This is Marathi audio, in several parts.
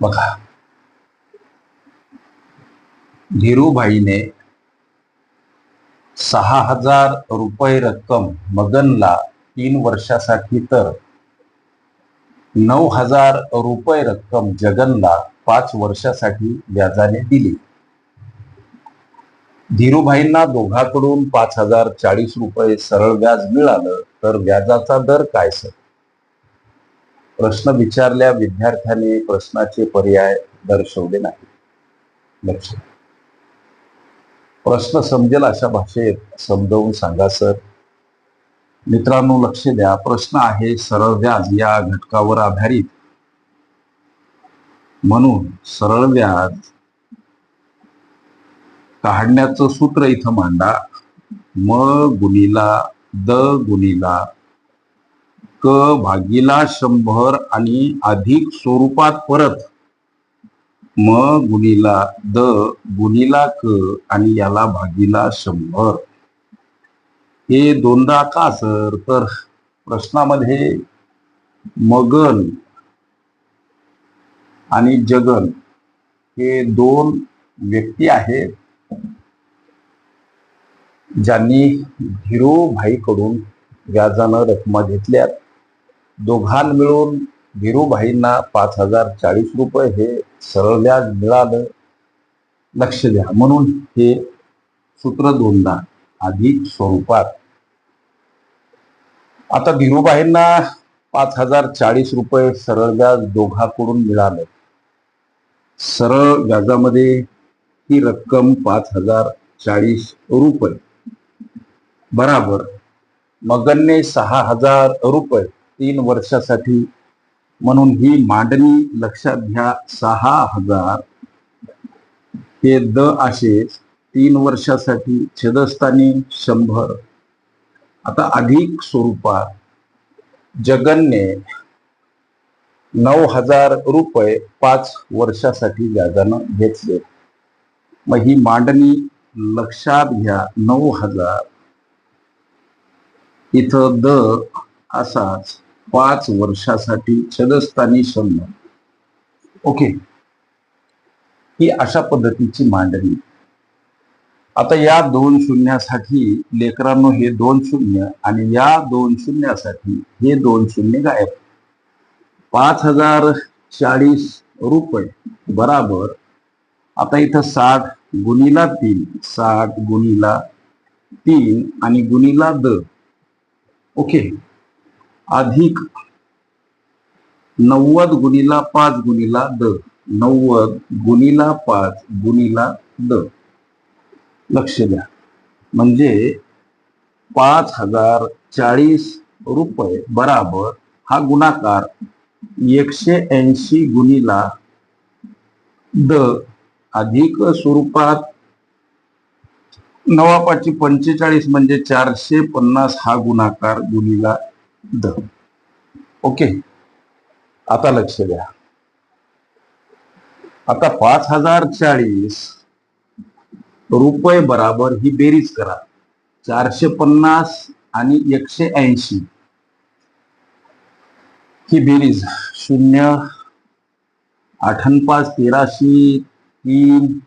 बघा. धीरूभाईने सहा हजार रुपये रक्कम मगनला तीन वर्षासाठी तर नऊ हजार रुपये रक्कम जगनला पाच वर्षासाठी व्याजाने दिली. धीरूभाईंना दोघांकडून पाच हजार चाळीस रुपये सरळ व्याज मिळालं तर व्याजाचा दर काय सर? प्रश्न विचारल्या विद्यार्थ्याने प्रश्नाचे पर्याय दर्शवले नाही लक्ष प्रश्न समजेल अशा भाषेत समजावून सांगा सर. मित्रांनो लक्ष द्या. प्रश्न आहे सरळ व्याज या घटकावर आधारित. म्हणून सरळ व्याज काढण्याचं सूत्र इथं मांडा. म गुणिला द गुणिला क भागीला शंभर आणि अधिक स्वरूपात परत. म गुणिला द गुणिला क आणि याला भागीला शंभर. हे दोनदा का सर? तर प्रश्नामध्ये मगन आणि जगन हे दोन व्यक्ती आहेत ज्यांनी धीरूभाईकडून व्याजानं रकमा घेतल्यात. दोघां मिळून धीरूभाईंना पाच हजार चाळीस रुपये हे सरळ व्याज मिळालं. लक्ष द्या. म्हणून हे सूत्र दोनदा अधिक स्वरूपात. आता धीरूभाईंना पाच हजार चाळीस रुपये सरळ व्याज दोघांकडून मिळालं. सरळ व्याजामध्ये ही रक्कम पाच हजार चाळीस रुपये. बराबर. मगनने सहा हजार रुपये तीन वर्षासाठी. म्हणून ही मांडणी लक्षात घ्या सहा हजार. हे द असे तीन वर्षासाठी छेदस्थानी शंभर. आता अधिक स्वरूपात. जगनने नऊ हजार रुपये पाच वर्षासाठी व्याजानं घेतले. मग ही मांडणी लक्षात घ्या नऊ हजार. इथं द असाच. पाच वर्षासाठी छदस्थानी शब्द ओके. ही अशा पद्धतीची मांडणी. आता या दोन शून्यासाठी लेकरांनो हे दोन शून्य आणि या दोन शून्यासाठी हे दोन शून्य गायब. पाच हजार चाळीस रुपये बराबर. आता इथं साठ गुणीला तीन साठ गुणीला तीन आणि गुणीला द. ओके. अधिक नव्वद गुणिला पाच गुणिला द. नव्वद गुणिला पाच गुणिला द. लक्ष द्या. म्हणजे पाच हजार चाळीस रुपये बराबर हा गुणाकार एकशे ऐंशी गुणिला द अधिक स्वरूपात नवा पंचेचाळीस म्हणजे चारशे पन्नास हा गुणाकार गुणिला द. ओके. आता लक्ष द्या. आता पाच हजार चाळीस रुपये बराबर ही बेरीज करा. चारशे पन्नास आणि एकशे ऐंशी. ही बेरीज शून्य आठन पाच तेराशे तीन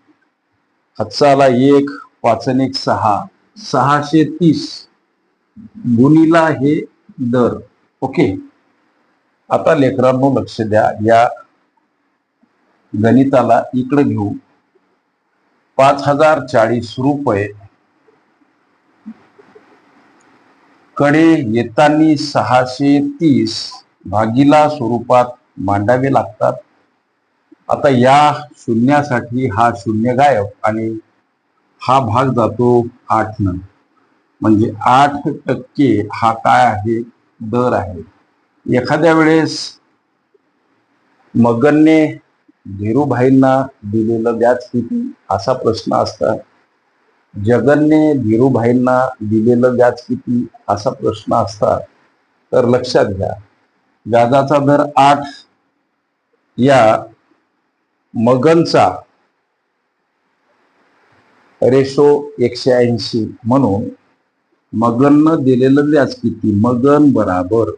हातचाला एक पाचन एक सहा. सहाशे तीस. गुणीला हे दर. ओके आता लेकरांनो लक्ष द्या. या गणिताला इकडे घेऊ. पाच हजार चाळीस रुपये. कडे येतानी सहाशे तीस भागीला स्वरूपात मांडावे लागतात. आता या शून्यासाठी हा शून्य गायब आणि हा भाग जातो आठ न म्हणजे आठ टक्के हा काय आहे? दर आहे. एखाद्या वेळेस मगनने धीरूभाईंना दिलेलं व्याज किती असा प्रश्न असतात. जगनने धीरूभाईंना दिलेलं व्याज किती असा प्रश्न असतात. तर लक्षात घ्या. व्याजाचा दर आठ या मगनचा रेशो एकशे ऐंशी म्हणून मगननं दिलेलं व्याज किती मगन बराबर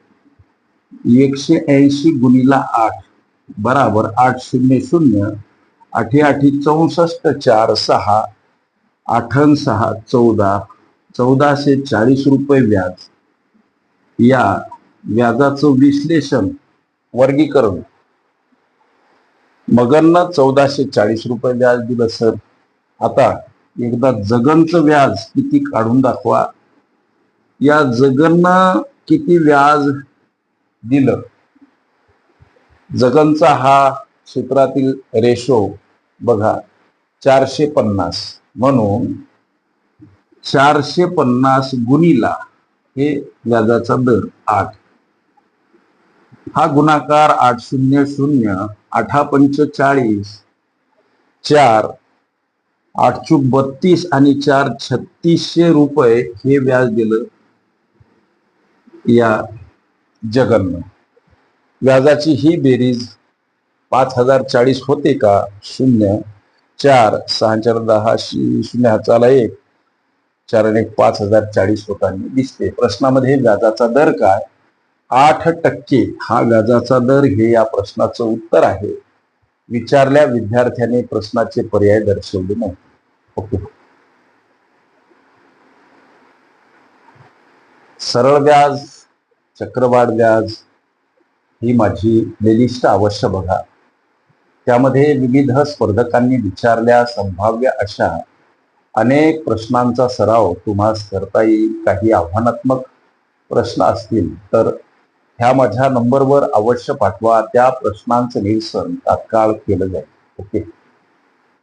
एकशे ऐंशी गुणिला आठ बराबर आठ शून्य शून्य आठी आठी चौसष्ट चार सहा आठन सहा चौदा चौदाशे चाळीस रुपये व्याज. या व्याजाचं विश्लेषण वर्गीकरण. मगननं चौदाशे चाळीस रुपये व्याज दिलं सर. आता एकदा जगनचं व्याज किती काढून दाखवा. या जगननं किती व्याज दिलं? जगनचा हा सूत्रातील रेशो बघा चारशे पन्नास म्हणून चारशे पन्नास गुणीला हे व्याजाचा दर आठ. हा गुणाकार आठ शून्य शून्य आठा पंचेचाळीस चार आठ चूक बत्तीस आणि चार छत्तीसशे रुपये हे व्याज दिलं. या जगननं व्याजाची ही बेरीज पाच हजार चाळीस होते का? शून्य चार सहा चार दहा शून्य हाताला एक. चार आणि एक पाच हजार चाळीस होताना दिसते. प्रश्नामध्ये व्याजाचा दर काय? आठ टक्के हा व्याजाचा दर हे या प्रश्नाचं उत्तर आहे. विचारल्या विद्यार्थ्याने प्रश्नाचे पर्याय दर्शवले नाही ओके. सरळ व्याज चक्रवाढ व्याज ही माझी प्लेलिस्ट अवश्य बघा. त्यामध्ये विविध स्पर्धकांनी विचारल्या संभाव्य अशा अनेक प्रश्नांचा सराव तुम्हास करता येईल. काही आव्हानात्मक प्रश्न असतील तर ह्या माझ्या नंबरवर अवश्य पाठवा. त्या प्रश्नांचं निरसन तात्काळ केलं जाईल. ओके?